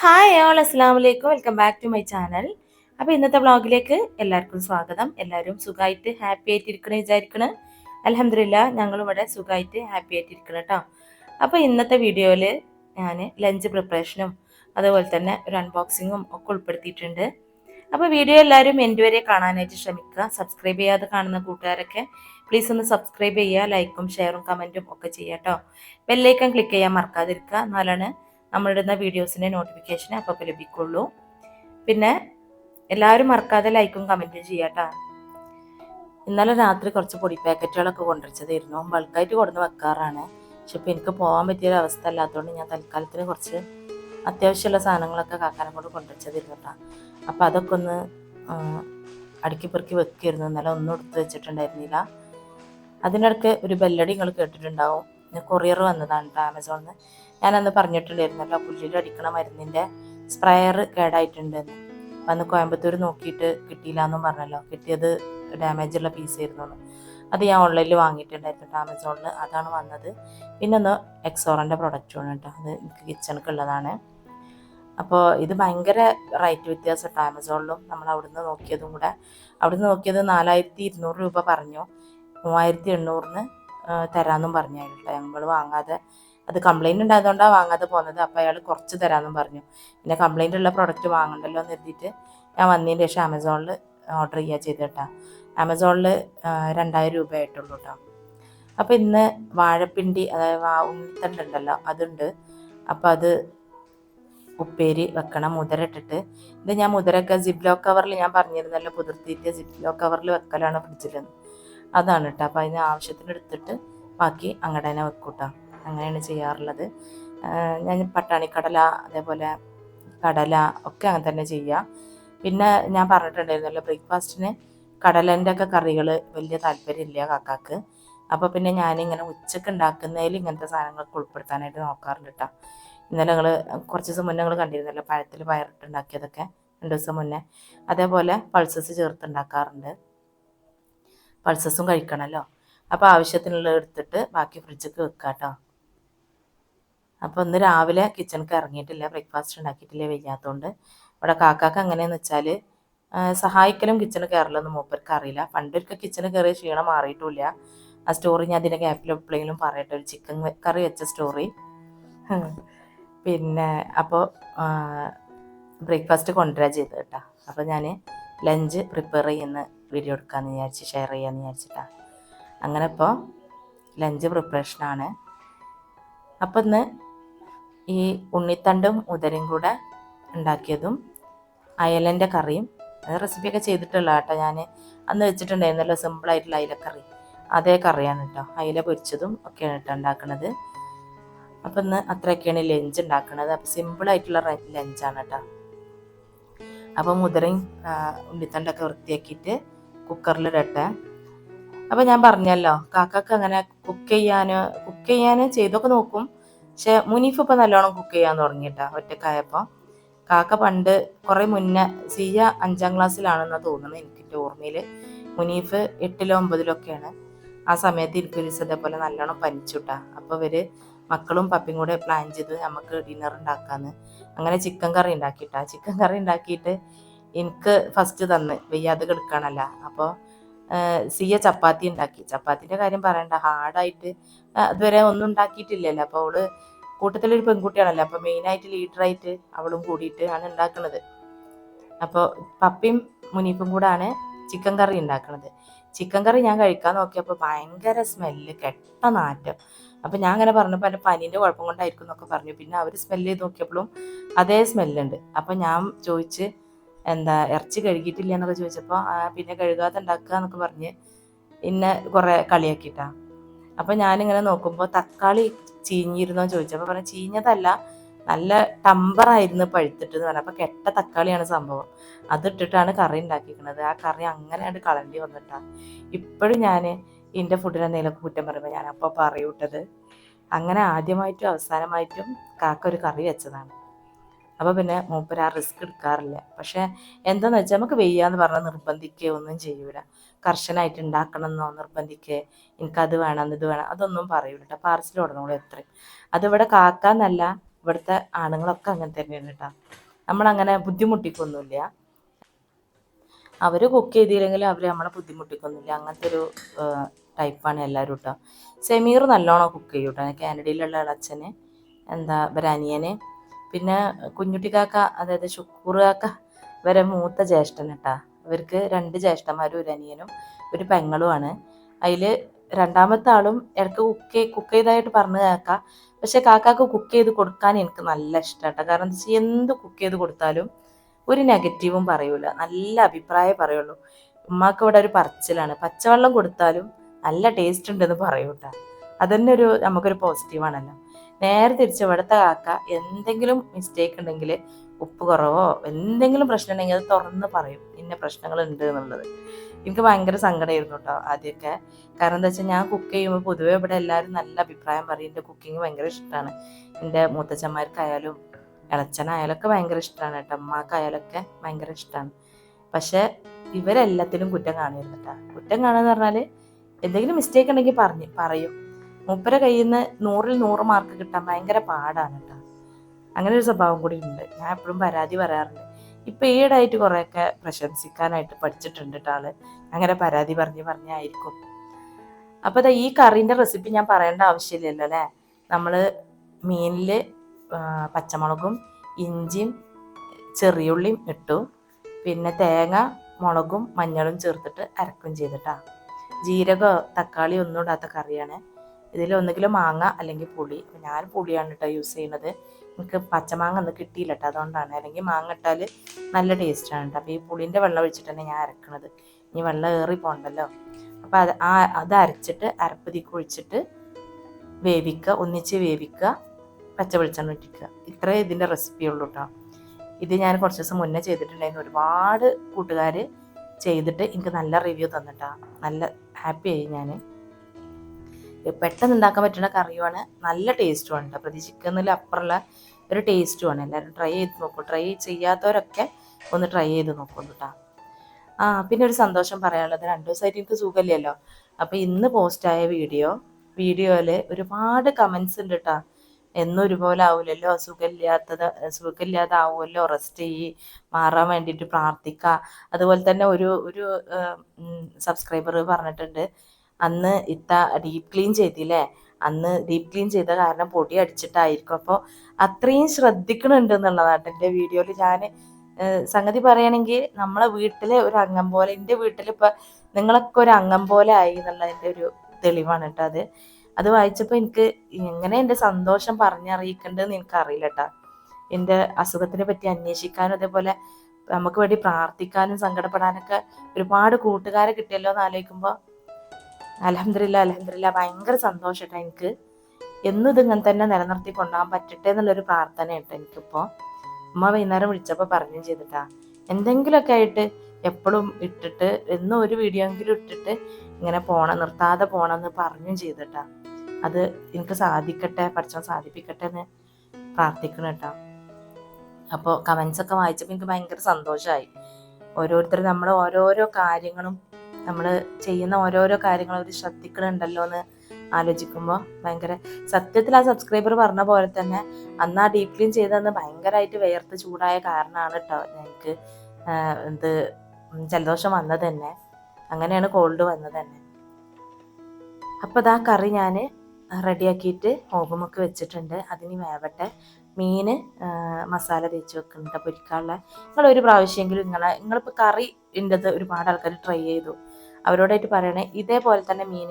Hi all അസ്സാം വലൈക്കും welcome back to my channel അപ്പോൾ ഇന്നത്തെ വ്ളോഗിലേക്ക് എല്ലാവർക്കും സ്വാഗതം. എല്ലാവരും സുഖമായിട്ട് ഹാപ്പി ആയിട്ട് ഇരിക്കണേ വിചാരിക്കണേ. അലഹമില്ല ഞങ്ങളിവിടെ സുഖമായിട്ട് ഹാപ്പി ആയിട്ട് ഇരിക്കണം കേട്ടോ അപ്പോൾ ഇന്നത്തെ വീഡിയോയിൽ ഞാൻ ലഞ്ച് പ്രിപ്പറേഷനും അതുപോലെ തന്നെ ഒരു അൺബോക്സിങ്ങും ഒക്കെ ഉൾപ്പെടുത്തിയിട്ടുണ്ട്. അപ്പോൾ വീഡിയോ എല്ലാവരും എന്റെ വരെ കാണാനായിട്ട് ശ്രമിക്കുക. സബ്സ്ക്രൈബ് ചെയ്യാതെ കാണുന്ന കൂട്ടുകാരൊക്കെ പ്ലീസ് ഒന്ന് സബ്സ്ക്രൈബ് ചെയ്യുക ലൈക്കും ഷെയറും കമന്റും ഒക്കെ ചെയ്യാം കേട്ടോ ബെല്ലൈക്കൺ ക്ലിക്ക് ചെയ്യാൻ മറക്കാതിരിക്കുക. എന്നാലാണ് നമ്മളിടുന്ന വീഡിയോസിന്റെ നോട്ടിഫിക്കേഷൻ അപ്പോൾ ലഭിക്കുള്ളൂ. പിന്നെ എല്ലാവരും മറക്കാതെ ലൈക്കും കമന്റും ചെയ്യാട്ടോ ഇന്നലെ രാത്രി കുറച്ച് പൊടി പാക്കറ്റുകളൊക്കെ കൊണ്ടുവച്ചതായിരുന്നു. ബൾക്കായിട്ട് കൊണ്ടുവന്ന് വെക്കാറാണ്. പക്ഷെ ഇപ്പം എനിക്ക് പോകാൻ പറ്റിയൊരു അവസ്ഥ അല്ലാത്തതുകൊണ്ട് ഞാൻ തൽക്കാലത്തിന് കുറച്ച് അത്യാവശ്യമുള്ള സാധനങ്ങളൊക്കെ കാക്കാനും കൊണ്ട് കൊണ്ടുവച്ചതായിരുന്നു കേട്ടോ അപ്പം അതൊക്കെ ഒന്ന് അടുക്കി പെറുക്കി വെക്കായിരുന്നു. ഇന്നലെ ഒന്നും എടുത്ത് വെച്ചിട്ടുണ്ടായിരുന്നില്ല. അതിനിടയ്ക്ക് ഒരു ബെല്ലടി നിങ്ങൾ കേട്ടിട്ടുണ്ടാവും. കൊറിയർ വന്നതാണ് കേട്ടോ ആമസോണിൽ നിന്ന് ഞാനന്ന് പറഞ്ഞിട്ടുണ്ടായിരുന്നല്ലോ പുല്ലിൽ അടിക്കണ മരുന്നിന്റെ സ്പ്രയർ കേടായിട്ടുണ്ടെന്ന് അന്ന് കോയമ്പത്തൂർ നോക്കിയിട്ട് കിട്ടിയില്ല എന്നും പറഞ്ഞല്ലോ കിട്ടിയത് ഡാമേജ് ഉള്ള പീസ് ആയിരുന്നു അത് ഞാൻ ഓൺലൈനിൽ വാങ്ങിയിട്ടുണ്ടായിരുന്നു ആമസോണിൽ അതാണ് വന്നത്. പിന്നെ ഒന്ന് എക്സോറിന്റെ പ്രൊഡക്റ്റാണ് കേട്ടോ അത് എനിക്ക് കിച്ചണക്ക് ഉള്ളതാണ് അപ്പോൾ ഇത് ഭയങ്കര റേറ്റ് വ്യത്യാസം കേട്ടോ ആമസോണിലും നമ്മൾ അവിടുന്ന് നോക്കിയതും കൂടെ. അവിടുന്ന് നോക്കിയത് നാലായിരത്തി ഇരുന്നൂറ് രൂപ പറഞ്ഞു മൂവായിരത്തി എണ്ണൂറിന് തരാമെന്നും പറഞ്ഞായിരുന്നു കേട്ടോ ഞങ്ങൾ വാങ്ങാതെ അത് കംപ്ലൈന്റ് ഉണ്ടായതുകൊണ്ടാണ് വാങ്ങാതെ പോകുന്നത് അപ്പോൾ അയാൾ കുറച്ച് തരാമെന്നും പറഞ്ഞു. പിന്നെ കംപ്ലൈന്റ് ഉള്ള പ്രോഡക്റ്റ് വാങ്ങണ്ടല്ലോ എന്ന് എഴുതിയിട്ട് ഞാൻ വന്നതിന് ശേഷം ആമസോണിൽ ഓർഡർ ചെയ്യുക ചെയ്ത് കേട്ടോ. ആമസോണിൽ രണ്ടായിരം രൂപ ആയിട്ടുള്ളൂ കേട്ടോ. അപ്പോൾ ഇന്ന് വാഴപ്പിണ്ടി അതായത് ഉണ്ണിത്തണ്ട് ഉണ്ടല്ലോ അതുണ്ട്. അപ്പോൾ അത് ഉപ്പേരി വെക്കണം മുതര ഇട്ടിട്ട്. ഇത് ഞാൻ മുതിരൊക്കെ ജിപ്ലോ കവറിൽ ഞാൻ പറഞ്ഞിരുന്നല്ലോ പുതിർത്തിയിട്ട് ജിപ്ലോ കവറിൽ വെക്കലാണ് ഫ്രിഡ്ജിൽ അതാണ് കേട്ടോ. അപ്പോൾ അതിന് ആവശ്യത്തിന് എടുത്തിട്ട് ബാക്കി അങ്ങടനെ വെക്കൂട്ടോ. അങ്ങനെയാണ് ചെയ്യാറുള്ളത്. ഞാൻ പട്ടാണിക്കടല അതേപോലെ കടല ഒക്കെ അങ്ങനെ തന്നെ ചെയ്യുക. പിന്നെ ഞാൻ പറഞ്ഞിട്ടുണ്ടായിരുന്നല്ലോ ബ്രേക്ക്ഫാസ്റ്റിന് കടലന്റെ ഒക്കെ കറികൾ വലിയ താല്പര്യമില്ല കാക്കാക്ക്. അപ്പോൾ പിന്നെ ഞാനിങ്ങനെ ഉച്ചയ്ക്ക് ഉണ്ടാക്കുന്നതിൽ ഇങ്ങനത്തെ സാധനങ്ങളൊക്കെ ഉൾപ്പെടുത്താനായിട്ട് നോക്കാറുണ്ട് കേട്ടോ ഇന്നലെ ഞങ്ങൾ കുറച്ച് ദിവസം മുന്നേ ഞങ്ങൾ കണ്ടിരുന്നല്ലോ പഴത്തിൽ പയറിട്ടുണ്ടാക്കിയതൊക്കെ രണ്ട് ദിവസം മുന്നേ. അതേപോലെ പൾസസ് ചേർത്തുണ്ടാക്കാറുണ്ട്. പൾസസും കഴിക്കണമല്ലോ അപ്പോൾ ആവശ്യത്തിനുള്ള എടുത്തിട്ട് ബാക്കി ഫ്രിഡ്ജിക്ക് വെക്കാം കേട്ടോ അപ്പോൾ ഇന്ന് രാവിലെ കിച്ചണിക്ക് ഇറങ്ങിയിട്ടില്ല ബ്രേക്ക്ഫാസ്റ്റ് ഉണ്ടാക്കിയിട്ടില്ല വയ്യാത്തതുകൊണ്ട് ഇവിടെ കാക്കാക്ക് എങ്ങനെയാന്ന് വെച്ചാൽ സഹായിക്കലും കിച്ചണ് കയറലൊന്നും മൂപ്പർക്ക് അറിയില്ല. പണ്ടൊരിക്കൽ കിച്ചണ് കയറിയ ക്ഷീണം മാറിയിട്ടില്ല ആ സ്റ്റോറി ഞാൻ അതിന്റെ ഗ്യാപ്പിൽ എപ്പോഴെങ്കിലും പറയട്ടെ. ഒരു ചിക്കൻ കറി വെച്ച സ്റ്റോറി പിന്നെ അപ്പോൾ ബ്രേക്ക്ഫാസ്റ്റ് കൊണ്ടുവരാ ചെയ്ത് കേട്ടോ. അപ്പോൾ ഞാൻ ലഞ്ച് പ്രിപ്പയർ ചെയ്യുന്ന വീഡിയോ എടുക്കാമെന്ന് വിചാരിച്ച് ഷെയർ ചെയ്യാമെന്ന് വിചാരിച്ചിട്ടാണ് അങ്ങനെ ഇപ്പോൾ ലഞ്ച് പ്രിപ്പറേഷനാണ് അപ്പോൾ ഇന്ന് ഈ ഉണ്ണിത്തണ്ടും ഉദരയും കൂടെ ഉണ്ടാക്കിയതും അയലന്റെ കറിയും. അത് റെസിപ്പിയൊക്കെ ചെയ്തിട്ടുള്ള കേട്ടോ ഞാൻ അന്ന് വെച്ചിട്ടുണ്ടായിരുന്നല്ലോ സിമ്പിളായിട്ടുള്ള അയിലക്കറി. അതേ കറിയാണ് കേട്ടോ. അയില പൊരിച്ചതും ഒക്കെയാണ് കേട്ടോ ഉണ്ടാക്കുന്നത് അപ്പം ഇന്ന് അത്രയൊക്കെയാണ് ലഞ്ച് ഉണ്ടാക്കുന്നത് അപ്പം സിമ്പിളായിട്ടുള്ള ലഞ്ചാണ് കേട്ടോ. അപ്പം മുതിരയും ഉണ്ണിത്തണ്ടൊക്കെ വൃത്തിയാക്കിയിട്ട് കുക്കറിലിടട്ടെ അപ്പം ഞാൻ പറഞ്ഞല്ലോ കാക്കക്ക് അങ്ങനെ കുക്ക് ചെയ്യാനോ കുക്ക് ചെയ്യാനോ ചെയ്തൊക്കെ നോക്കും. പക്ഷെ മുനീഫ് ഇപ്പം നല്ലോണം കുക്ക് ചെയ്യാൻ തുടങ്ങിയിട്ടാ ഒറ്റക്കായപ്പോൾ കാക്ക പണ്ട് കുറേ മുന്നേ സിയ അഞ്ചാം ക്ലാസ്സിലാണെന്ന് തോന്നുന്നത് എനിക്ക് ഓർമ്മയിൽ മുനീഫ് എട്ടിലോ ഒമ്പതിലോ ഒക്കെയാണ്. ആ സമയത്ത് എനിക്ക് ഒരു ഇതേപോലെ നല്ലോണം പനിച്ചുട്ടാ. അപ്പോൾ ഇവർ മക്കളും പപ്പിയും കൂടെ പ്ലാൻ ചെയ്ത് നമുക്ക് ഡിന്നർ ഉണ്ടാക്കാന്ന്. അങ്ങനെ ചിക്കൻ കറി ഉണ്ടാക്കിയിട്ടാ. ചിക്കൻ കറി ഉണ്ടാക്കിയിട്ട് എനിക്ക് ഫസ്റ്റ് തന്ന്. വെയ്യാതെ കിടക്കണല്ല അപ്പോൾ സിയ ചപ്പാത്തി ഉണ്ടാക്കി. ചപ്പാത്തിന്റെ കാര്യം പറയണ്ട. ഹാർഡായിട്ട് അതുവരെ ഒന്നും ഉണ്ടാക്കിയിട്ടില്ലല്ലോ. അപ്പോൾ അവൾ കൂട്ടത്തിലൊരു പെൺകുട്ടിയാണല്ലോ. അപ്പോൾ മെയിനായിട്ട് ലീഡറായിട്ട് അവളും കൂടിയിട്ട് ആണ് ഉണ്ടാക്കുന്നത് അപ്പോൾ പപ്പിയും മുനീപ്പും കൂടാണ് ചിക്കൻ കറി ഉണ്ടാക്കുന്നത് ചിക്കൻ കറി ഞാൻ കഴിക്കാൻ നോക്കിയപ്പോൾ ഭയങ്കര സ്മെല്ല് കെട്ട നാറ്റം. അപ്പോൾ ഞാൻ അങ്ങനെ പറഞ്ഞപ്പോൾ എന്റെ പനീന്റെ കുഴപ്പം കൊണ്ടായിരിക്കും എന്നൊക്കെ പറഞ്ഞു. പിന്നെ അവർ സ്മെല്ല് ചെയ്ത് നോക്കിയപ്പോഴും അതേ സ്മെല്ലുണ്ട്. അപ്പോൾ ഞാൻ ചോദിച്ച് എന്താ ഇറച്ചി കഴുകിയിട്ടില്ല എന്നൊക്കെ ചോദിച്ചപ്പോൾ പിന്നെ കഴുകാതെ ഉണ്ടാക്കുക എന്നൊക്കെ പറഞ്ഞ് ഇന്നെ കുറേ കളിയാക്കിയിട്ടാ. അപ്പം ഞാനിങ്ങനെ നോക്കുമ്പോൾ തക്കാളി ചീഞ്ഞിരുന്നോ ചോദിച്ചപ്പോൾ പറഞ്ഞു ചീഞ്ഞതല്ല നല്ല ടമ്പറായിരുന്നു പഴുത്തിട്ട് എന്ന് പറഞ്ഞു. അപ്പോൾ കെട്ട തക്കാളിയാണ് സംഭവം. അതിട്ടിട്ടാണ് കറി ഉണ്ടാക്കിയിരിക്കുന്നത്. ആ കറി അങ്ങനെയാണ് കളണ്ടി വന്നിട്ടാ. ഇപ്പോഴും ഞാൻ എന്റെ ഫുഡിന് എന്തെങ്കിലുമൊക്കെ കുറ്റം പറയുമ്പോൾ ഞാൻ അപ്പോൾ പറയൂട്ടത്. അങ്ങനെ ആദ്യമായിട്ടും അവസാനമായിട്ടും കാക്ക ഒരു കറി വെച്ചതാണ്. അപ്പോൾ പിന്നെ മൂപ്പര് ആ റിസ്ക് എടുക്കാറില്ല. പക്ഷേ എന്താന്ന് വെച്ചാൽ നമുക്ക് വെയ്യാന്ന് പറഞ്ഞാൽ നിർബന്ധിക്കുകയോ ഒന്നും ചെയ്യൂല. കർശനമായിട്ട് ഉണ്ടാക്കണം എന്നോ നിർബന്ധിക്കുക എനിക്കത് വേണം ഇത് വേണം അതൊന്നും പറയൂല കേട്ടോ പാർസൽ ഉടനോളൂ എത്രയും. അതിവിടെ കാക്കാന്നല്ല ഇവിടുത്തെ ആണുങ്ങളൊക്കെ അങ്ങനെ തന്നെയാണ് കേട്ടോ നമ്മളങ്ങനെ ബുദ്ധിമുട്ടിക്കൊന്നുമില്ല അവർ കുക്ക് ചെയ്തില്ലെങ്കിലും അവർ നമ്മളെ ബുദ്ധിമുട്ടിക്കൊന്നുമില്ല അങ്ങനത്തെ ഒരു ടൈപ്പാണ് എല്ലാവരും കേട്ടോ സെമീർ നല്ലോണം കുക്ക് ചെയ്യും കേട്ടോ കാനഡയിലുള്ള അച്ഛന് എന്താ ഇവരനിയന് പിന്നെ കുഞ്ഞുട്ടി കാക്ക അതായത് ഷുക്കൂർ കാക്ക വരെ മൂത്ത ജ്യേഷ്ഠൻ കേട്ടാ ഇവർക്ക് രണ്ട് ജ്യേഷ്ഠന്മാരും ഒരു അനിയനും ഒരു പെങ്ങളുമാണ് അതിൽ രണ്ടാമത്തെ ആളും ഇടയ്ക്ക് കുക്ക് കുക്ക് ചെയ്തായിട്ട് പറഞ്ഞു കാക്ക. പക്ഷെ കാക്കാക്ക് കുക്ക് ചെയ്ത് കൊടുക്കാൻ എനിക്ക് നല്ല ഇഷ്ടമാട്ടോ കാരണം എന്താ വെച്ചാൽ എന്ത് കുക്ക് ചെയ്ത് കൊടുത്താലും ഒരു നെഗറ്റീവും പറയൂല. നല്ല അഭിപ്രായം പറയുള്ളൂ. ഉമ്മാക്ക് ഇവിടെ ഒരു പറച്ചിലാണ്. പച്ചവെള്ളം കൊടുത്താലും നല്ല ടേസ്റ്റ് ഉണ്ടെന്ന് പറയൂട്ടാ. അതന്നെ ഒരു നമുക്കൊരു പോസിറ്റീവാണല്ലോ. നേരെ തിരിച്ച് ഇവിടുത്തെ കാക്ക എന്തെങ്കിലും മിസ്റ്റേക്ക് ഉണ്ടെങ്കിൽ ഉപ്പ് കുറവോ എന്തെങ്കിലും പ്രശ്നം ഉണ്ടെങ്കിൽ അത് തുറന്ന് പറയും. ഇന്ന പ്രശ്നങ്ങൾ ഉണ്ട് എന്നുള്ളത്. എനിക്ക് ഭയങ്കര സങ്കടമായിരുന്നു കേട്ടോ ആദ്യമൊക്കെ. കാരണം എന്താ വെച്ചാൽ ഞാൻ കുക്ക് ചെയ്യുമ്പോൾ പൊതുവേ ഇവിടെ എല്ലാവരും നല്ല അഭിപ്രായം പറയും. എന്റെ കുക്കിങ് ഭയങ്കര ഇഷ്ടമാണ് എന്റെ മൂത്തച്ഛന്മാർക്കായാലും ഇളച്ചനായാലും ഒക്കെ ഭയങ്കര ഇഷ്ടമാണ് കേട്ടോ അമ്മക്കായാലൊക്കെ ഭയങ്കര ഇഷ്ടമാണ് പക്ഷെ ഇവരെല്ലാത്തിലും കുറ്റം കാണരുത് കേട്ടോ കുറ്റം കാണുക എന്ന് പറഞ്ഞാൽ എന്തെങ്കിലും മിസ്റ്റേക്ക് ഉണ്ടെങ്കിൽ പറഞ്ഞ് പറയും. മൂപ്പരെ കയ്യിൽ നിന്ന് നൂറിൽ നൂറ് മാർക്ക് കിട്ടാൻ ഭയങ്കര പാടാണ് കേട്ടോ അങ്ങനെ ഒരു സ്വഭാവം കൂടി ഉണ്ട്. ഞാൻ എപ്പോഴും പരാതി പറയാറുണ്ട്. ഇപ്പൊ ഈടായിട്ട് കുറെയൊക്കെ പ്രശംസിക്കാനായിട്ട് പഠിച്ചിട്ടുണ്ട് കേട്ടോ ആൾ. അങ്ങനെ പരാതി പറഞ്ഞ് പറഞ്ഞായിരിക്കും അപ്പൊ അതാ ഈ കറീന്റെ റെസിപ്പി ഞാൻ പറയേണ്ട ആവശ്യമില്ലല്ലോ അല്ലേ നമ്മൾ മീനിൽ പച്ചമുളകും ഇഞ്ചിയും ചെറിയുള്ളിയും ഇട്ടു. പിന്നെ തേങ്ങ മുളകും മഞ്ഞളും ചേർത്തിട്ട് അരക്കും ചെയ്തിട്ടാ ജീരകോ തക്കാളി ഒന്നും ഇടാത്ത കറിയാണ്. ഇതിൽ ഒന്നുകിലും മാങ്ങ അല്ലെങ്കിൽ പുളി. ഞാൻ പുളിയാണ് കേട്ടോ യൂസ് ചെയ്യുന്നത് എനിക്ക് പച്ചമാങ്ങ ഒന്നും കിട്ടിയില്ല കേട്ടോ അതുകൊണ്ടാണ്. അല്ലെങ്കിൽ മാങ്ങ ഇട്ടാൽ നല്ല ടേസ്റ്റാണ് കേട്ടോ അപ്പോൾ ഈ പുളിന്റെ വെള്ളം ഒഴിച്ചിട്ട് തന്നെ ഞാൻ അരക്കണത്. ഇനി വെള്ളം ഏറി പോകണ്ടല്ലോ അപ്പോൾ അത് ആ അത് അരച്ചിട്ട് അരപ്പതിക്ക് ഒഴിച്ചിട്ട് വേവിക്കുക ഒന്നിച്ച് വേവിക്കുക പച്ച വെളിച്ചെണ്ണ ഇട്ടിക്കുക ഇത്രേ ഇതിന്റെ റെസിപ്പി ഉള്ളൂ കേട്ടോ ഇത് ഞാൻ കുറച്ച് ദിവസം മുന്നേ ചെയ്തിട്ടുണ്ടായിരുന്നു. ഒരുപാട് കൂട്ടുകാർ ചെയ്തിട്ട് എനിക്ക് നല്ല റിവ്യൂ തന്നിട്ടാണ് നല്ല ഹാപ്പി ആയി ഞാൻ പെട്ടെന്ന് ഉണ്ടാക്കാൻ പറ്റുന്ന കറിയുമാണ് നല്ല ടേസ്റ്റുമാണ് കേട്ടോ പ്രതീക്ഷിക്കുന്നതിൽ അപ്പുറമുള്ള ഒരു ടേസ്റ്റുമാണ് എല്ലാവരും ട്രൈ ചെയ്ത് നോക്കൂ. ട്രൈ ചെയ്യാത്തവരൊക്കെ ഒന്ന് ട്രൈ ചെയ്ത് നോക്കൂ കേട്ടോ ആ പിന്നെ ഒരു സന്തോഷം പറയാനുള്ളത് രണ്ടു ദിവസമായിട്ട് എനിക്ക് സുഖമില്ലല്ലോ. അപ്പോൾ ഇന്ന് പോസ്റ്റായ വീഡിയോ വീഡിയോയിൽ ഒരുപാട് കമൻസ് ഉണ്ട് കേട്ടോ എന്നും ഒരുപോലെ ആവില്ലല്ലോ സുഖമില്ലാത്തത് സുഖമില്ലാതാവുമല്ലോ? റെസ്റ്റ് ചെയ്യ് മാറാൻ വേണ്ടിയിട്ട് പ്രാർത്ഥിക്കുക അതുപോലെ തന്നെ ഒരു ഒരു സബ്സ്ക്രൈബർ പറഞ്ഞിട്ടുണ്ട്. അന്ന് ഇത്ത ഡീപ് ക്ലീൻ ചെയ്തില്ലേ? അന്ന് ഡീപ് ക്ലീൻ ചെയ്ത കാരണം പൊടി അടിച്ചിട്ടായിരിക്കും. അപ്പോൾ അത്രയും ശ്രദ്ധിക്കണുണ്ട് എന്നുള്ളതാണ് എന്റെ വീഡിയോയിൽ ഞാൻ സംഗതി പറയുകയാണെങ്കിൽ നമ്മളെ വീട്ടിലെ ഒരു അംഗം പോലെ എന്റെ വീട്ടിലിപ്പോൾ നിങ്ങളൊക്കെ ഒരു അംഗം പോലെ ആയി എന്നുള്ളതിന്റെ ഒരു തെളിവാണ് കേട്ടോ അത്. അത് വായിച്ചപ്പോൾ എനിക്ക് എങ്ങനെ എന്റെ സന്തോഷം പറഞ്ഞറിയിക്കേണ്ടതെന്ന് എനിക്കറിയില്ല കേട്ടോ. എന്റെ അസുഖത്തിനെ പറ്റി അന്വേഷിക്കാനും അതേപോലെ നമുക്ക് വേണ്ടി പ്രാർത്ഥിക്കാനും സങ്കടപ്പെടാനൊക്കെ ഒരുപാട് കൂട്ടുകാരെ കിട്ടിയല്ലോ എന്ന് ആലോചിക്കുമ്പോൾ അലഹമില്ല അലഹമില്ല ഭയങ്കര സന്തോഷം കേട്ടോ എനിക്ക്. എന്നും ഇതിങ്ങനെ തന്നെ നിലനിർത്തി കൊണ്ടുപോകാൻ പറ്റട്ടെ എന്നുള്ളൊരു പ്രാർത്ഥന കേട്ടോ എനിക്കിപ്പോൾ ഉമ്മ വൈകുന്നേരം വിളിച്ചപ്പോൾ പറഞ്ഞു ചെയ്തിട്ടാ. എന്തെങ്കിലുമൊക്കെ ആയിട്ട് എപ്പോഴും ഇട്ടിട്ട് എന്നും ഒരു വീഡിയോ എങ്കിലും ഇട്ടിട്ട് ഇങ്ങനെ പോണം നിർത്താതെ പോണം എന്ന് പറഞ്ഞും ചെയ്തിട്ടാ. അത് എനിക്ക് സാധിക്കട്ടെ പഠിച്ചാൽ സാധിപ്പിക്കട്ടെ എന്ന് പ്രാർത്ഥിക്കണം കേട്ടോ. അപ്പോൾ കമൻസ് ഒക്കെ വായിച്ചപ്പോൾ എനിക്ക് ഭയങ്കര സന്തോഷമായി ഓരോരുത്തർ നമ്മൾ ഓരോരോ കാര്യങ്ങളും നമ്മൾ ചെയ്യുന്ന ഓരോരോ കാര്യങ്ങൾ അവർ ശ്രദ്ധിക്കണുണ്ടല്ലോ എന്ന് ആലോചിക്കുമ്പോൾ ഭയങ്കര സത്യത്തിൽ ആ സബ്സ്ക്രൈബർ പറഞ്ഞ പോലെ തന്നെ അന്ന് ആ ഡീപ് ക്ലീൻ ചെയ്തന്ന് ഭയങ്കരമായിട്ട് വേർത്ത് ചൂടായ കാരണമാണ് കേട്ടോ ഞങ്ങൾക്ക് എന്ത് ജലദോഷം വന്നത് തന്നെ. അങ്ങനെയാണ് കോൾഡ് വന്നത് തന്നെ. അപ്പോൾ അതാ കറി ഞാൻ റെഡിയാക്കിയിട്ട് ഓവമൊക്കെ വെച്ചിട്ടുണ്ട്. അതിന് വേവട്ടെ. മീൻ മസാല തേച്ച് വെക്കുന്നുണ്ട് പൊരിക്കാനുള്ള നിങ്ങൾ ഒരു പ്രാവശ്യമെങ്കിലും നിങ്ങളെ നിങ്ങളിപ്പോൾ കറി ഉണ്ടത് ഒരുപാട് ആൾക്കാർ ട്രൈ ചെയ്തു. അവരോടായിട്ട് പറയണേ ഇതേപോലെ തന്നെ മീൻ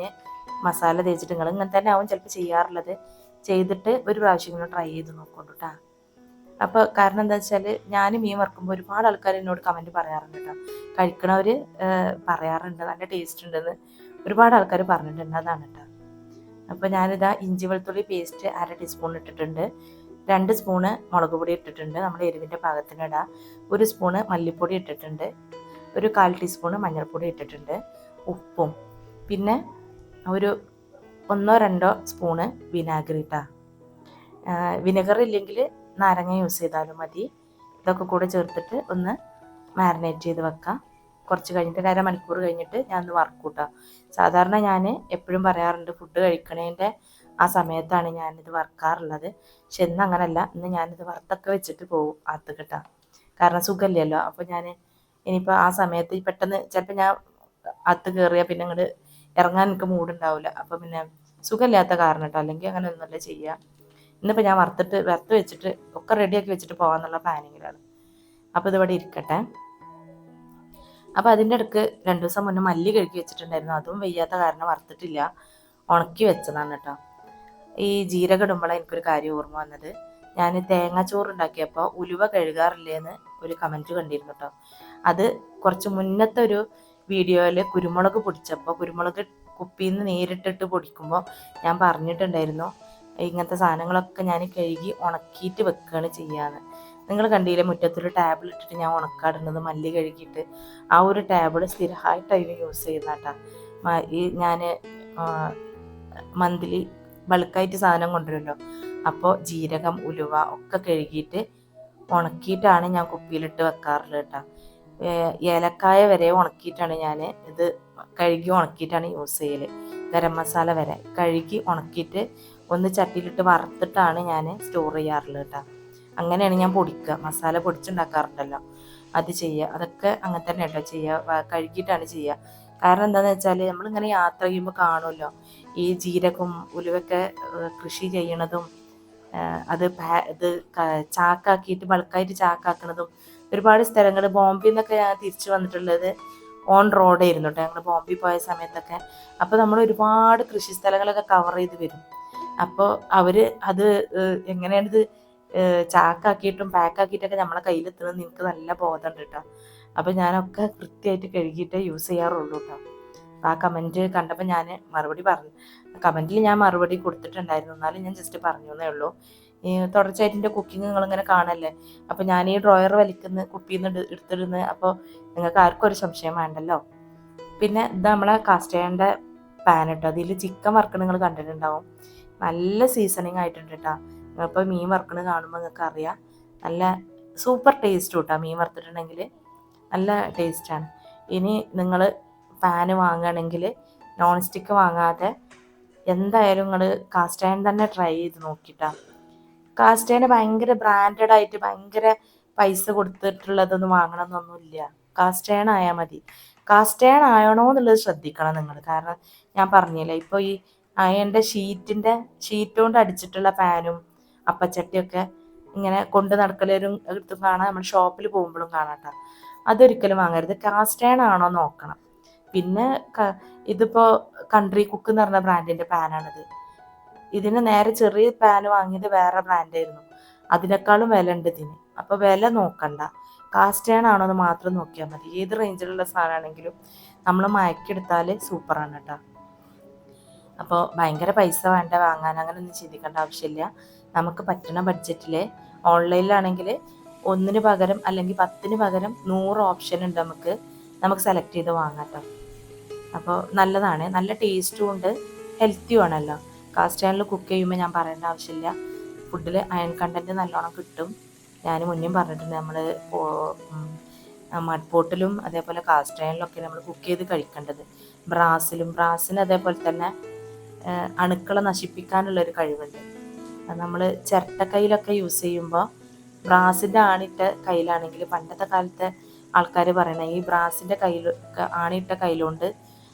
മസാല തേച്ചിട്ട് നിങ്ങൾ ഇങ്ങനെ തന്നെ ആവും ചിലപ്പോൾ ചെയ്യാറുള്ളത്. ചെയ്തിട്ട് ഒരു പ്രാവശ്യം ഇങ്ങനെ ട്രൈ ചെയ്ത് നോക്കുള്ളൂ കേട്ടോ അപ്പോൾ കാരണം എന്താ വെച്ചാൽ ഞാൻ മീൻ വറുക്കുമ്പോൾ ഒരുപാട് ആൾക്കാർ എന്നോട് കമന്റ് പറയാറുണ്ട് കേട്ടോ കഴിക്കണവർ പറയാറുണ്ട് നല്ല ടേസ്റ്റ് ഉണ്ടെന്ന് ഒരുപാട് ആൾക്കാർ പറഞ്ഞിട്ടുണ്ട് അതാണ് കേട്ടോ അപ്പോൾ ഞാനിതാ ഇഞ്ചി വെളുത്തുള്ളി പേസ്റ്റ് അര ടീസ്പൂൺ ഇട്ടിട്ടുണ്ട്. രണ്ട് സ്പൂണ് മുളക് പൊടി ഇട്ടിട്ടുണ്ട്. നമ്മൾ എരിവിന്റെ പാകത്തിന് ഇടാം. ഒരു സ്പൂണ് മല്ലിപ്പൊടി ഇട്ടിട്ടുണ്ട്. ഒരു കാൽ ടീസ്പൂണ് മഞ്ഞൾപ്പൊടി ഇട്ടിട്ടുണ്ട്. ഉപ്പും. പിന്നെ ഒരു ഒന്നോ രണ്ടോ സ്പൂണ് വിനാഗിരി ഇട്ടാ. വിനെഗർ ഇല്ലെങ്കിൽ നാരങ്ങ യൂസ് ചെയ്താലും മതി. ഇതൊക്കെ കൂടെ ചേർത്തിട്ട് ഒന്ന് മാരിനേറ്റ് ചെയ്ത് വെക്കാം. കുറച്ച് കഴിഞ്ഞിട്ട് അര മണിക്കൂർ കഴിഞ്ഞിട്ട് ഞാൻ ഒന്ന് വറക്കൂട്ടാം. സാധാരണ ഞാൻ എപ്പോഴും പറയാറുണ്ട് ഫുഡ് കഴിക്കണേന്റെ ആ സമയത്താണ് ഞാനിത് വറുക്കാറുള്ളത്. പക്ഷെ ഇന്ന് അങ്ങനല്ല ഇന്ന് ഞാനിത് വറുത്തൊക്കെ വെച്ചിട്ട് പോകും അകത്ത് കിട്ടാം. കാരണം സുഖമില്ലല്ലോ. അപ്പോൾ ഞാൻ ഇനിയിപ്പോൾ ആ സമയത്ത് പെട്ടെന്ന് ചിലപ്പോൾ ഞാൻ അകത്ത് കയറിയാൽ പിന്നെ അങ്ങോട്ട് ഇറങ്ങാൻ എനിക്ക് മൂടുണ്ടാവില്ല അപ്പോൾ പിന്നെ സുഖമില്ലാത്ത കാരണം കേട്ടോ. അല്ലെങ്കിൽ അങ്ങനെ ഒന്നുമല്ല ചെയ്യുക. ഇന്നിപ്പോൾ ഞാൻ വറുത്തിട്ട് വറുത്ത് വെച്ചിട്ട് ഒക്കെ റെഡിയാക്കി വെച്ചിട്ട് പോകാമെന്നുള്ള പ്ലാനിങ്ങിലാണ്. അപ്പോൾ ഇതിവിടെ ഇരിക്കട്ടെ. അപ്പോൾ അതിന്റെ ഇടയ്ക്ക് രണ്ട് ദിവസം മുന്നേ മല്ലി കഴുകി വെച്ചിട്ടുണ്ടായിരുന്നു. അതും വയ്യാത്ത കാരണം വറുത്തിട്ടില്ല. ഉണക്കി വെച്ചതാണ് കേട്ടോ. ഈ ഇടുമ്പോഴാണ് എനിക്കൊരു കാര്യം ഓർമ്മ വന്നത്. ഞാൻ തേങ്ങാച്ചോറ് ഉണ്ടാക്കിയപ്പോൾ ഉലുവ കഴുകാറില്ലേന്ന് ഒരു കമന്റ് കണ്ടിരുന്നു കേട്ടോ അത് കുറച്ച് മുന്നത്തെ ഒരു വീഡിയോയിൽ കുരുമുളക് പൊടിച്ചപ്പോൾ കുരുമുളക് കുപ്പിയിൽ നിന്ന് നേരിട്ടിട്ട് പൊടിക്കുമ്പോൾ ഞാൻ പറഞ്ഞിട്ടുണ്ടായിരുന്നു ഇങ്ങനത്തെ സാധനങ്ങളൊക്കെ ഞാൻ കഴുകി ഉണക്കിയിട്ട് വെക്കുകയാണ് ചെയ്യാന്ന്. നിങ്ങൾ കണ്ടില്ലേ മുറ്റത്തൊരു ടാബിൾ ഇട്ടിട്ട് ഞാൻ ഉണക്കാടുന്നത് മല്ലി കഴുകിയിട്ട്? ആ ഒരു ടാബിൾ സ്ഥിരമായിട്ട് യൂസ് ചെയ്യുന്ന ഞാൻ മന്ത്ലി ബൾക്കായിട്ട് സാധനം കൊണ്ടുവരുമല്ലോ. അപ്പോൾ ജീരകം ഉലുവ ഒക്കെ കഴുകിയിട്ട് ഉണക്കിയിട്ടാണ് ഞാൻ കുപ്പിയിലിട്ട് വെക്കാറുള്ളത് കേട്ടോ. ഏലക്കായ വരെ ഉണക്കിയിട്ടാണ് ഞാൻ ഇത് കഴുകി ഉണക്കിയിട്ടാണ് യൂസ് ചെയ്യൽ ഗരം മസാല വരെ കഴുകി ഉണക്കിയിട്ട് ഒന്ന് ചട്ടിയിലിട്ട് വറുത്തിട്ടാണ് ഞാൻ സ്റ്റോർ ചെയ്യാറുള്ളത് കേട്ടോ. അങ്ങനെയാണ് ഞാൻ പൊടിക്കുക. മസാല പൊടിച്ചുണ്ടാക്കാറുണ്ടല്ലോ. അത് ചെയ്യുക. അതൊക്കെ അങ്ങനെ തന്നെ കേട്ടോ ചെയ്യുക കഴുകിയിട്ടാണ് ചെയ്യുക. കാരണം എന്താണെന്ന് വെച്ചാൽ നമ്മളിങ്ങനെ യാത്ര ചെയ്യുമ്പോൾ കാണുമല്ലോ ഈ ജീരകം ഉലുവൊക്കെ കൃഷി ചെയ്യണതും അത് ഇത് ചാക്കാക്കിയിട്ട് ബൾക്കായിട്ട് ചാക്കാക്കണതും ഒരുപാട് സ്ഥലങ്ങൾ ബോംബെ നിന്നൊക്കെ ഞാൻ തിരിച്ചു വന്നിട്ടുള്ളത് ഓൺ റോഡായിരുന്നു കേട്ടോ ഞങ്ങൾ ബോംബെ പോയ സമയത്തൊക്കെ. അപ്പോൾ നമ്മൾ ഒരുപാട് കൃഷി സ്ഥലങ്ങളൊക്കെ കവർ ചെയ്ത് വരും. അപ്പോൾ അവർ അത് എങ്ങനെയാണിത് ചാക്കാക്കിയിട്ടും പാക്കാക്കിയിട്ടൊക്കെ നമ്മളെ കയ്യിലെത്തുന്നത് നിങ്ങൾക്ക് നല്ല ബോധമുണ്ട് കേട്ടോ അപ്പോൾ ഞാനൊക്കെ കൃത്യമായിട്ട് കഴുകിയിട്ടേ യൂസ് ചെയ്യാറുള്ളൂ കേട്ടോ ആ കമന്റ് കണ്ടപ്പോൾ ഞാൻ മറുപടി പറഞ്ഞു. കമന്റിൽ ഞാൻ മറുപടി കൊടുത്തിട്ടുണ്ടായിരുന്നു. എന്നാലും ഞാൻ ജസ്റ്റ് പറഞ്ഞു എന്നേ ഉള്ളൂ. ഈ തുടർച്ചയായിട്ട് എന്റെ കുക്കിംഗ് നിങ്ങളിങ്ങനെ കാണല്ലേ? അപ്പോൾ ഞാൻ ഈ ഡ്രോയർ വലിക്കുന്ന കുപ്പിയിൽ നിന്ന് അപ്പോൾ നിങ്ങൾക്ക് ആർക്കും ഒരു സംശയം വേണ്ടല്ലോ? പിന്നെ ഇത് നമ്മളെ കാസ്റ്റേന്റെ പാൻ കേട്ടോ അതിൽ ചിക്കൻ വർക്ക് നിങ്ങൾ കണ്ടിട്ടുണ്ടാവും. നല്ല സീസണിങ് ആയിട്ടുണ്ട് കേട്ടോ ഇപ്പോൾ മീൻ വറുക്കണ കാണുമ്പോൾ നിങ്ങൾക്ക് അറിയാം നല്ല സൂപ്പർ ടേസ്റ്റ് കേട്ടോ മീൻ വറുത്തിട്ടുണ്ടെങ്കിൽ നല്ല ടേസ്റ്റാണ്. ഇനി നിങ്ങൾ പാന് വാങ്ങുകയാണെങ്കിൽ നോൺ സ്റ്റിക്ക് വാങ്ങാതെ എന്തായാലും നിങ്ങൾ കാസ്റ്റ് അയൺ തന്നെ ട്രൈ ചെയ്ത് നോക്കിട്ടാ. കാസ്റ്റ് അയൺ ഭയങ്കര ബ്രാൻഡഡ് ആയിട്ട് ഭയങ്കര പൈസ കൊടുത്തിട്ടുള്ളതൊന്നും വാങ്ങണമെന്നൊന്നുമില്ല കാസ്റ്റ് അയൺ ആയാൽ മതി. കാസ്റ്റ് അയൺ ആയണോ എന്നുള്ളത് ശ്രദ്ധിക്കണം നിങ്ങൾ കാരണം ഞാൻ പറഞ്ഞില്ല ഇപ്പോൾ ഈ അയണിന്റെ ഷീറ്റിന്റെ ഷീറ്റ് കൊണ്ട് അടിച്ചിട്ടുള്ള പാനും അപ്പച്ചട്ടിയൊക്കെ ഇങ്ങനെ കൊണ്ട് നടക്കലും എടുത്തും കാണാം. നമ്മൾ ഷോപ്പിൽ പോകുമ്പോഴും കാണാം അതൊരിക്കലും വാങ്ങരുത്. കാസ്റ്റ് അയൺ ആണോ നോക്കണം. പിന്നെ ഇതിപ്പോൾ കൺട്രി കുക്ക് എന്ന് പറഞ്ഞ ബ്രാൻഡിന്റെ പാനാണിത് ഇതിന് നേരെ ചെറിയ പാൻ വാങ്ങിയത് വേറെ ബ്രാൻഡായിരുന്നു അതിനേക്കാളും വില ഉണ്ട് ഇതിന്. അപ്പോൾ വില നോക്കണ്ട. കാസ്റ്റ് അയൺ ആണോ എന്ന് മാത്രം നോക്കിയാൽ മതി. ഏത് റേഞ്ചിലുള്ള സാധനമാണെങ്കിലും നമ്മൾ മയക്കെടുത്താൽ സൂപ്പറാണ് കേട്ടോ അപ്പോൾ ഭയങ്കര പൈസ വേണ്ട വാങ്ങാൻ അങ്ങനെ ഒന്നും ചിന്തിക്കേണ്ട ആവശ്യമില്ല. നമുക്ക് പറ്റുന്ന ബഡ്ജറ്റിൽ ഓൺലൈനിലാണെങ്കിൽ ഒന്നിന് പകരം അല്ലെങ്കിൽ പത്തിന് പകരം നൂറ് ഓപ്ഷൻ ഉണ്ട് നമുക്ക്. നമുക്ക് സെലക്ട് ചെയ്ത് വാങ്ങാം അപ്പോൾ നല്ലതാണ്. നല്ല ടേസ്റ്റും ഉണ്ട്. ഹെൽത്തിയും ആണല്ലോ. കാസ്റ്റ് അയണിൽ കുക്ക് ചെയ്യുമ്പോൾ ഞാൻ പറയേണ്ട ആവശ്യമില്ല. ഫുഡിൽ അയൺ കണ്ടന്റ് നല്ലോണം കിട്ടും. ഞാൻ മുന്നേ പറഞ്ഞിട്ടുണ്ട് നമ്മൾ മഡ് പോട്ടിലും അതേപോലെ കാസ്റ്റ് അയണിലൊക്കെ നമ്മൾ കുക്ക് ചെയ്ത് കഴിക്കേണ്ടത്. ബ്രാസിലും ബ്രാസിന് അതേപോലെ തന്നെ അണുക്കളെ നശിപ്പിക്കാനുള്ളൊരു കഴിവുണ്ട്. നമ്മൾ ചിരട്ടക്കൈയിലൊക്കെ യൂസ് ചെയ്യുമ്പോൾ ബ്രാസിന്റെ ആണിട്ട കയ്യിലാണെങ്കിൽ പണ്ടത്തെ കാലത്തെ ആൾക്കാർ പറയണ ഈ ബ്രാസിന്റെ കയ്യിൽ ആണിട്ട കയ്യിലുണ്ട്.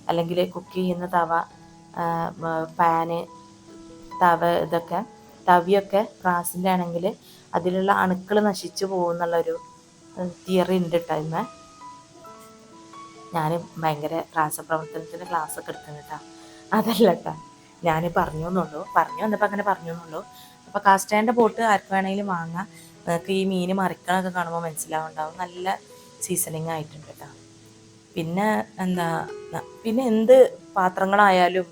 അല്ലെങ്കിൽ കുക്ക് ചെയ്യുന്ന തവ പാന് തവ ഇതൊക്കെ തവിയൊക്കെ ബ്രാസിന്റെ ആണെങ്കിൽ അതിലുള്ള അണുക്കൾ നശിച്ചു പോകുന്നുള്ളൊരു തിയറി ഉണ്ട് കേട്ടോ ഇന്ന്. ഞാൻ ഭയങ്കര രാസപ്രവർത്തനത്തിന്റെ ക്ലാസ് ഒക്കെ എടുക്കുന്നു കേട്ടോ അതല്ല കേട്ടോ ഞാൻ പറഞ്ഞു എന്നുള്ളൂ പറഞ്ഞു വന്നപ്പോൾ അങ്ങനെ പറഞ്ഞു എന്നുള്ളൂ അപ്പോൾ കാസ്റ്റാന്റെ ബോട്ട് ആർക്ക് വേണമെങ്കിലും വാങ്ങാം. നിങ്ങൾക്ക് ഈ മീൻ മറിക്കണമൊക്കെ കാണുമ്പോൾ മനസ്സിലാവുണ്ടാവും നല്ല സീസണിങ് ആയിട്ടുണ്ട് കേട്ടോ പിന്നെ എന്താ പിന്നെ എന്ത് പാത്രങ്ങളായാലും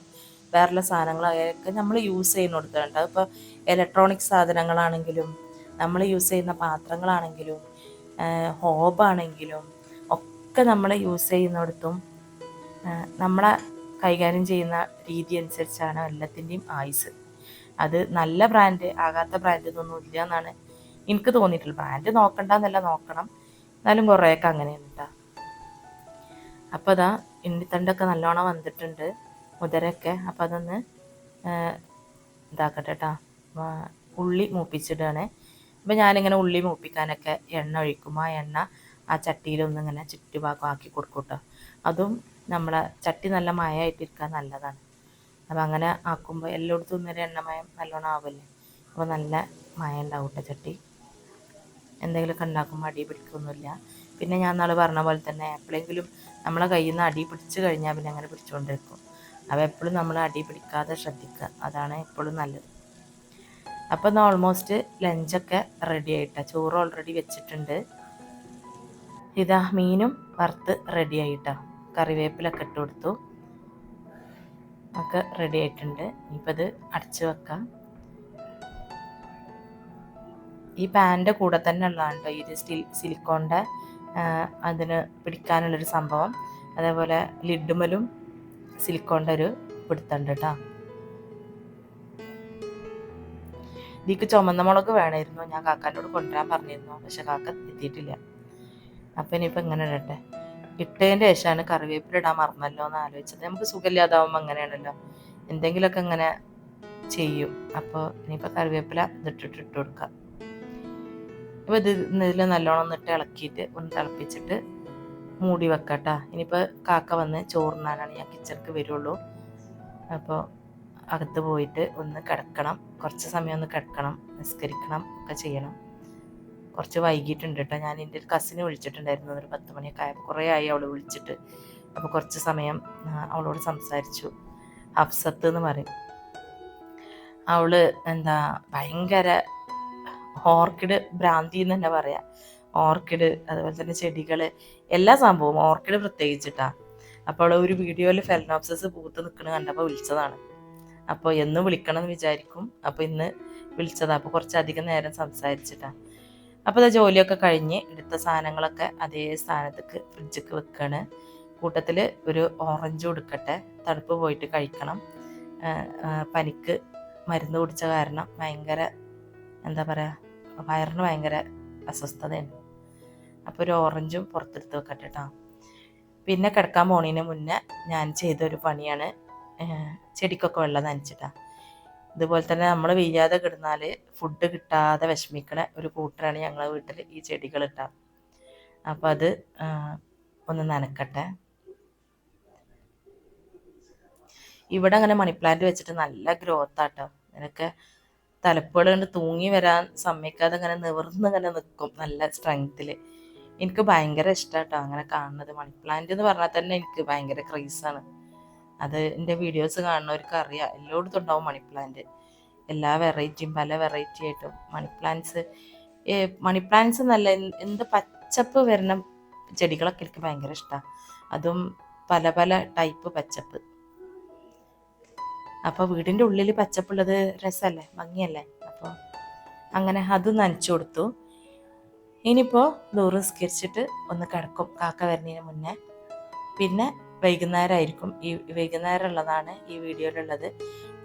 വേറെയുള്ള സാധനങ്ങളായാലും ഒക്കെ നമ്മൾ യൂസ് ചെയ്യുന്ന ചെയ്യുന്നിടത്തുണ്ട് അതിപ്പോൾ ഇലക്ട്രോണിക് സാധനങ്ങളാണെങ്കിലും നമ്മൾ യൂസ് ചെയ്യുന്ന പാത്രങ്ങളാണെങ്കിലും ഹോബാണെങ്കിലും ഒക്കെ നമ്മൾ യൂസ് ചെയ്യുന്നിടത്തും നമ്മളെ കൈകാര്യം ചെയ്യുന്ന രീതി അനുസരിച്ചാണ് എല്ലാത്തിന്റെയും ആയുസ്. അത് നല്ല ബ്രാൻഡ് ആകാത്ത ബ്രാൻഡ് ഇതൊന്നും ഇല്ല എന്നാണ് എനിക്ക് തോന്നിയിട്ടുള്ളത് ബ്രാൻഡ് നോക്കണ്ടെന്നല്ല നോക്കണം. എന്നാലും കുറേയൊക്കെ അങ്ങനെയാണ് കേട്ടോ അപ്പോൾ അതാ ഇണ്ണിത്തണ്ടൊക്കെ നല്ലോണം വന്നിട്ടുണ്ട്. മുതരൊക്കെ അപ്പോൾ അതൊന്ന് ഇതാക്കട്ടെ കേട്ടോ ഉള്ളി മൂപ്പിച്ചിടുകയാണ് അപ്പോൾ ഞാനിങ്ങനെ ഉള്ളി മൂപ്പിക്കാനൊക്കെ എണ്ണ ഒഴിക്കും. ആ എണ്ണ ആ ചട്ടിയിലൊന്നിങ്ങനെ ചുറ്റുഭാഗം ആക്കി കൊടുക്കും കേട്ടോ അതും നമ്മളെ ചട്ടി നല്ല മയമായിട്ടിരിക്കാൻ നല്ലതാണ്. അപ്പോൾ അങ്ങനെ ആക്കുമ്പോൾ എല്ലായിടത്തും ഒരു എണ്ണമയം നല്ലോണം ആവില്ലേ? അപ്പോൾ നല്ല മയം ഉണ്ടാവും കേട്ടോ ചട്ടി. എന്തെങ്കിലുമൊക്കെ ഉണ്ടാക്കുമ്പോൾ അടി പിടിക്കൊന്നുമില്ല. പിന്നെ ഞാൻ നാളെ പറഞ്ഞ പോലെ തന്നെ എപ്പോഴെങ്കിലും നമ്മളെ കയ്യിൽ നിന്ന് അടി പിടിച്ചു കഴിഞ്ഞാൽ പിന്നെ അങ്ങനെ പിടിച്ചുകൊണ്ടിരിക്കും. അപ്പോൾ എപ്പോഴും നമ്മൾ അടി പിടിക്കാതെ ശ്രദ്ധിക്കുക. അതാണ് എപ്പോഴും നല്ലത്. അപ്പോൾ ഇന്ന് ഓൾമോസ്റ്റ് ലഞ്ചൊക്കെ റെഡി ആയിട്ടാണ് ചോറ് ഓൾറെഡി വെച്ചിട്ടുണ്ട്. ഇതാ മീനും വറുത്ത് റെഡി ആയിട്ടാ. കറിവേപ്പിലൊക്കെ ഇട്ട് കൊടുത്തു. ഒക്കെ റെഡി ആയിട്ടുണ്ട്. ഇനിയിപ്പോൾ ഇത് അടച്ചു വെക്കാം. ഈ പാന്റെ കൂടെ തന്നെ ഉള്ളതാണ് കേട്ടോ ഈ സ്റ്റിൽ സിലിക്കോണിന്റെ അതിന് പിടിക്കാനുള്ളൊരു സംഭവം. അതേപോലെ ലിഡുമലും സിലിക്കോണിന്റെ ഒരു പിടുത്തുണ്ട് കേട്ടോ ഇതിക്ക് ചുമന്ന മുളക് വേണമായിരുന്നു ഞാൻ കാക്കാനോട് കൊണ്ടുവരാൻ പറഞ്ഞിരുന്നു. പക്ഷെ കാക്ക എത്തിയിട്ടില്ല. അപ്പം ഇനിയിപ്പോൾ ഇങ്ങനെ ഇടട്ടെ. ഇട്ടതിന്റെ ശേഷമാണ് കറിവേപ്പില ഇടാൻ മറന്നല്ലോ എന്ന് ആലോചിച്ചത്. നമുക്ക് സുഖമില്ലാതാവുമ്പോൾ അങ്ങനെയാണല്ലോ. എന്തെങ്കിലുമൊക്കെ ഇങ്ങനെ ചെയ്യും. അപ്പോൾ ഇനിയിപ്പോൾ കറിവേപ്പില ഇതിട്ടിട്ട് ഇട്ട് കൊടുക്കാം. അപ്പോൾ ഇത് ഇതിൽ നല്ലോണം ഒന്നിട്ട് ഇളക്കിയിട്ട് ഒന്ന് തിളപ്പിച്ചിട്ട് മൂടി വെക്കട്ടാ. ഇനിയിപ്പോൾ കാക്ക വന്ന് ചോറുന്നാലാണ് ഞാൻ കിച്ചണിക്ക് വരുള്ളൂ. അപ്പോൾ അകത്ത് പോയിട്ട് ഒന്ന് കിടക്കണം. കുറച്ച് സമയം ഒന്ന് കിടക്കണം നിസ്കരിക്കണം ഒക്കെ ചെയ്യണം. കുറച്ച് വൈകിട്ടുണ്ട് കേട്ടോ. ഞാൻ എന്റെ ഒരു കസിനെ വിളിച്ചിട്ടുണ്ടായിരുന്നു. ഒരു പത്ത് മണിയൊക്കെ ആയപ്പോൾ കുറേ ആയി അവൾ വിളിച്ചിട്ട്. അപ്പോൾ കുറച്ച് സമയം അവളോട് സംസാരിച്ചു. ഹഫ്സത്ത് എന്ന് പറയും. അവൾ എന്താ ഭയങ്കര ഓർക്കിഡ് ഭ്രാന്തി എന്ന് തന്നെ പറയാം. ഓർക്കിഡ് അതുപോലെ തന്നെ ചെടികൾ എല്ലാ സംഭവവും ഓർക്കിഡ് പ്രത്യേകിച്ചിട്ടാ. അപ്പോൾ ഒരു വീഡിയോയിൽ ഫെലനോപ്സസ് പൂത്ത് നിൽക്കുന്നത് കണ്ടപ്പോൾ വിളിച്ചതാണ്. അപ്പോൾ എന്ന് വിളിക്കണം എന്ന് വിചാരിക്കും. അപ്പോൾ ഇന്ന് വിളിച്ചതാണ് അപ്പോൾ കുറച്ചധികം നേരം സംസാരിച്ചിട്ടാണ് അപ്പോൾ അത് ജോലിയൊക്കെ കഴിഞ്ഞ് എടുത്ത സാധനങ്ങളൊക്കെ അതേ സ്ഥാനത്തേക്ക് ഫ്രിഡ്ജിക്ക് വെക്കുകയാണ് കൂട്ടത്തിൽ ഒരു ഓറഞ്ച് കൊടുക്കട്ടെ തണുപ്പ് പോയിട്ട് കഴിക്കണം. പനിക്ക് മരുന്ന് കുടിച്ച കാരണം ഭയങ്കര എന്താ പറയുക വയറിന് ഭയങ്കര അസ്വസ്ഥതയുണ്ട് അപ്പോൾ ഒരു ഓറഞ്ചും പുറത്തെടുത്ത് വെക്കട്ടെ കേട്ടോ പിന്നെ കിടക്കാൻ പോണതിന് മുന്നേ ഞാൻ ചെയ്തൊരു പണിയാണ് ചെടിക്കൊക്കെ വെള്ളം നനച്ചിട്ടാണ് ഇതുപോലെ തന്നെ നമ്മൾ വെയ്യാതെ കിടന്നാൽ ഫുഡ് കിട്ടാതെ വിഷമിക്കണ ഒരു കൂട്ടരാണ് ഞങ്ങളെ വീട്ടിൽ ഈ ചെടികൾ ഇട്ടാം അപ്പം അത് ഒന്ന് നനക്കട്ടെ. ഇവിടെ അങ്ങനെ മണി പ്ലാന്റ് വെച്ചിട്ട് നല്ല ഗ്രോത്ത് ആട്ടോ നിനക്ക് തലപ്പുകൾ കണ്ട് തൂങ്ങി വരാൻ സമ്മതിക്കാതെ അങ്ങനെ നിവർന്ന് അങ്ങനെ നിൽക്കും നല്ല സ്ട്രെങ്ത്തിൽ എനിക്ക് ഭയങ്കര ഇഷ്ടമാട്ടോ അങ്ങനെ കാണുന്നത്. മണി പ്ലാന്റ് എന്ന് പറഞ്ഞാൽ തന്നെ എനിക്ക് ഭയങ്കര ക്രൈസാണ് അത് എന്റെ വീഡിയോസ് കാണുന്നവർക്ക് അറിയാം. എല്ലായിടത്തും ഉണ്ടാവും മണി പ്ലാന്റ് എല്ലാ വെറൈറ്റിയും പല വെറൈറ്റി ആയിട്ടും. മണി പ്ലാന്റ്സ് മണി പ്ലാന്റ്സ് നല്ല എന്ത് പച്ചപ്പ് വരുന്ന ചെടികളൊക്കെ എനിക്ക് ഭയങ്കര ഇഷ്ടമാണ് അതും പല പല ടൈപ്പ് പച്ചപ്പ്. അപ്പോൾ വീടിന്റെ ഉള്ളിൽ പച്ചപ്പുള്ളത് രസമല്ലേ ഭംഗിയല്ലേ? അപ്പോൾ അങ്ങനെ അത് നനച്ചു കൊടുത്തു. ഇനിയിപ്പോൾ ദൂറ് സ്കരിച്ചിട്ട് ഒന്ന് കിടക്കും. കാക്ക വരുന്നതിന് മുന്നേ. പിന്നെ വൈകുന്നേരമായിരിക്കും ഈ വൈകുന്നേരം ഉള്ളതാണ് ഈ വീഡിയോയിലുള്ളത്.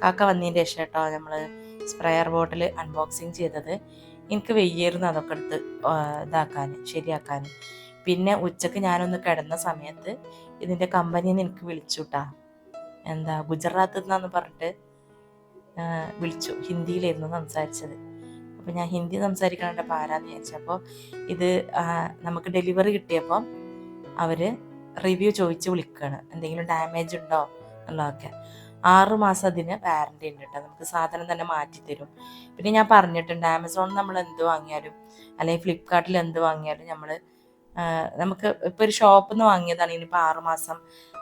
കാക്ക വന്നതിന്റെ ശേഷം കേട്ടോ നമ്മൾ സ്പ്രെയർ ബോട്ടിൽ അൺബോക്സിങ് ചെയ്തത്. എനിക്ക് വെയ്യായിരുന്നു അതൊക്കെ എടുത്ത് ഇതാക്കാൻ ശരിയാക്കാൻ പിന്നെ ഉച്ചയ്ക്ക് ഞാനൊന്ന് കിടന്ന സമയത്ത് ഇതിന്റെ കമ്പനിയിൽ നിന്ന് എനിക്ക് വിളിച്ചു കേട്ടാ എന്താ ഗുജറാത്തിൽ നിന്നാന്ന് പറഞ്ഞിട്ട് വിളിച്ചു. ഹിന്ദിയിലായിരുന്നു സംസാരിച്ചത്. അപ്പോൾ ഞാൻ ഹിന്ദി സംസാരിക്കണപ്പോൾ ആരാന്ന് ചോദിച്ചപ്പോൾ ഇത് നമുക്ക് ഡെലിവറി കിട്ടിയപ്പോൾ അവർ റിവ്യൂ ചോദിച്ച് വിളിക്കുകയാണ് എന്തെങ്കിലും ഡാമേജ് ഉണ്ടോ എന്നുള്ളതൊക്കെ. ആറ് മാസം അതിന് വാറണ്ടി ഉണ്ട് കേട്ടോ. നമുക്ക് സാധനം തന്നെ മാറ്റി തരും. പിന്നെ ഞാൻ പറഞ്ഞിട്ടുണ്ട് ആമസോണിൽ നമ്മൾ എന്ത് വാങ്ങിയാലും അല്ലെങ്കിൽ ഫ്ലിപ്കാർട്ടിൽ എന്ത് വാങ്ങിയാലും നമ്മൾ നമുക്ക് ഇപ്പോൾ ഒരു ഷോപ്പിൽ നിന്ന് വാങ്ങിയതാണ്. ഇനിയിപ്പോൾ ആറ് മാസം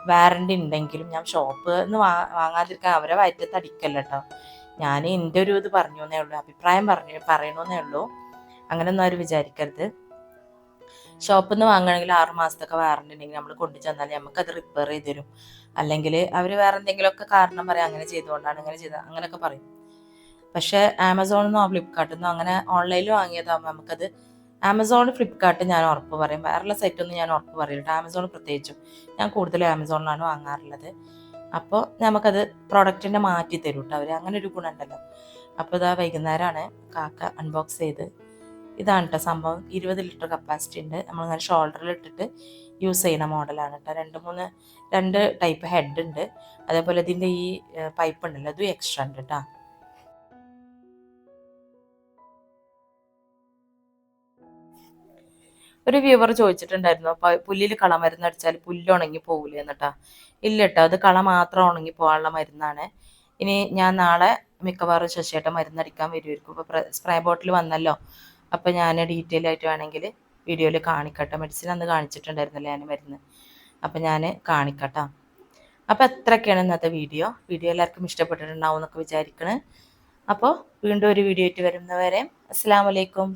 വാറണ്ടി ഉണ്ടെങ്കിലും ഞാൻ ഷോപ്പ് നിന്ന് വാ വാങ്ങാതിരിക്കാൻ അവരെ വയറ്റത്ത് അടിക്കല്ല കേട്ടോ ഞാൻ എന്റെ ഒരു ഇത് പറഞ്ഞു എന്നേ ഉള്ളൂ അഭിപ്രായം പറഞ്ഞു പറയണമെന്നേ ഉള്ളൂ. അങ്ങനെയൊന്നും അവർ വിചാരിക്കരുത്. ഷോപ്പിൽ നിന്ന് വാങ്ങണമെങ്കിൽ ആറ് മാസത്തൊക്കെ വാറണ്ടി ഉണ്ടെങ്കിൽ നമ്മൾ കൊണ്ടു ചെന്നാൽ നമുക്കത് റിപ്പയർ ചെയ്ത് തരും. അല്ലെങ്കിൽ അവർ വേറെ എന്തെങ്കിലുമൊക്കെ കാരണം പറയാം അങ്ങനെ ചെയ്തുകൊണ്ടാണ് അങ്ങനെ ചെയ്ത അങ്ങനെയൊക്കെ പറയും. പക്ഷേ ആമസോണിൽ നിന്നോ ഫ്ലിപ്കാർട്ടിൽ നിന്നോ അങ്ങനെ ഓൺലൈനിൽ വാങ്ങിയതാകുമ്പോൾ നമുക്കത് ആമസോൺ ഫ്ലിപ്കാർട്ട് ഞാൻ ഉറപ്പ് പറയും. വേറെയുള്ള സൈറ്റൊന്നും ഞാൻ ഉറപ്പ് പറയില്ല. ആമസോൺ പ്രത്യേകിച്ചും. ഞാൻ കൂടുതലും ആമസോണിലാണ് വാങ്ങാറുള്ളത്. അപ്പോൾ നമുക്കത് പ്രോഡക്റ്റിന്റെ മാറ്റി തരും കേട്ടോ. അവർ അങ്ങനെ ഒരു ഗുണമുണ്ടല്ലോ. അപ്പോൾ ഇതാ വൈകുന്നേരമാണ് കാക്ക അൺബോക്സ് ചെയ്ത്. ഇതാണ് കേട്ടോ സംഭവം. ഇരുപത് ലിറ്റർ കപ്പാസിറ്റി ഉണ്ട്. നമ്മളിങ്ങനെ ഷോൾഡറിൽ ഇട്ടിട്ട് യൂസ് ചെയ്യുന്ന മോഡലാണ് കേട്ടോ. രണ്ട് മൂന്ന് രണ്ട് ടൈപ്പ് ഹെഡ് ഉണ്ട്. അതേപോലെ ഇതിന്റെ ഈ പൈപ്പ് ഉണ്ടല്ലോ. അതും എക്സ്ട്രാ ഉണ്ട് കേട്ടോ. ഒരു വ്യൂവർ ചോദിച്ചിട്ടുണ്ടായിരുന്നു അപ്പോൾ പുല്ലിൽ കള മരുന്ന് അടിച്ചാൽ പുല്ല് ഉണങ്ങി പോകില്ല എന്നിട്ടാ ഇല്ല കേട്ടോ അത് കള മാത്രം ഉണങ്ങി പോകാനുള്ള മരുന്നാണ്. ഇനി ഞാൻ നാളെ മിക്കവാറും ശശിയേട്ട മരുന്നടിക്കാൻ വരുമായിരിക്കും ഇപ്പോൾ സ്പ്രേ ബോട്ടിൽ വന്നല്ലോ. അപ്പോൾ ഞാൻ ഡീറ്റെയിൽ ആയിട്ട് വേണമെങ്കിൽ വീഡിയോയിൽ കാണിക്കട്ടെ. മെഡിസിൻ അന്ന് കാണിച്ചിട്ടുണ്ടായിരുന്നല്ലോ ഞാൻ മരുന്ന്. അപ്പോൾ ഞാൻ കാണിക്കട്ടോ. അപ്പോൾ എത്രയൊക്കെയാണ് ഇന്നത്തെ വീഡിയോ. വീഡിയോ എല്ലാവർക്കും ഇഷ്ടപ്പെട്ടിട്ടുണ്ടാവും എന്നൊക്കെ വിചാരിക്കണേ. അപ്പോൾ വീണ്ടും ഒരു വീഡിയോ ആയിട്ട് വരുന്നവരെ അസ്സാം വലൈക്കും